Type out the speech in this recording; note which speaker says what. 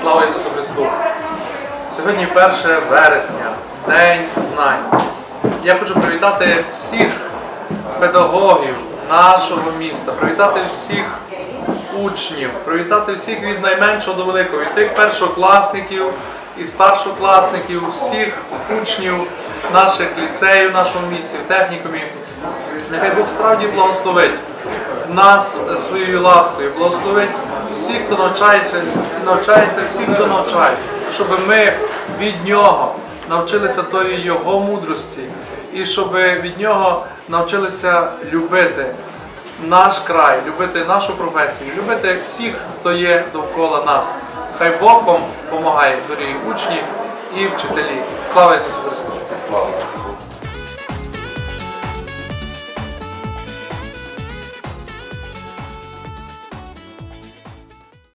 Speaker 1: Слава Ісусу Христу! Сьогодні 1 вересня, День знань. Я хочу привітати всіх педагогів нашого міста, привітати всіх учнів, привітати всіх від найменшого до великого, від тих першокласників і старшокласників, всіх учнів наших ліцеїв, в нашому місті, в технікумі. Нехай Бог справді благословить нас своєю ласкою, благословить всіх, хто навчається, навчається, всіх, хто навчає, щоб ми від нього навчилися тої його мудрості, і щоб від нього навчилися любити наш край, любити нашу професію, любити всіх, хто є довкола нас. Хай Бог допомагає, дорогі учні і вчителі. Слава Ісусу Христу!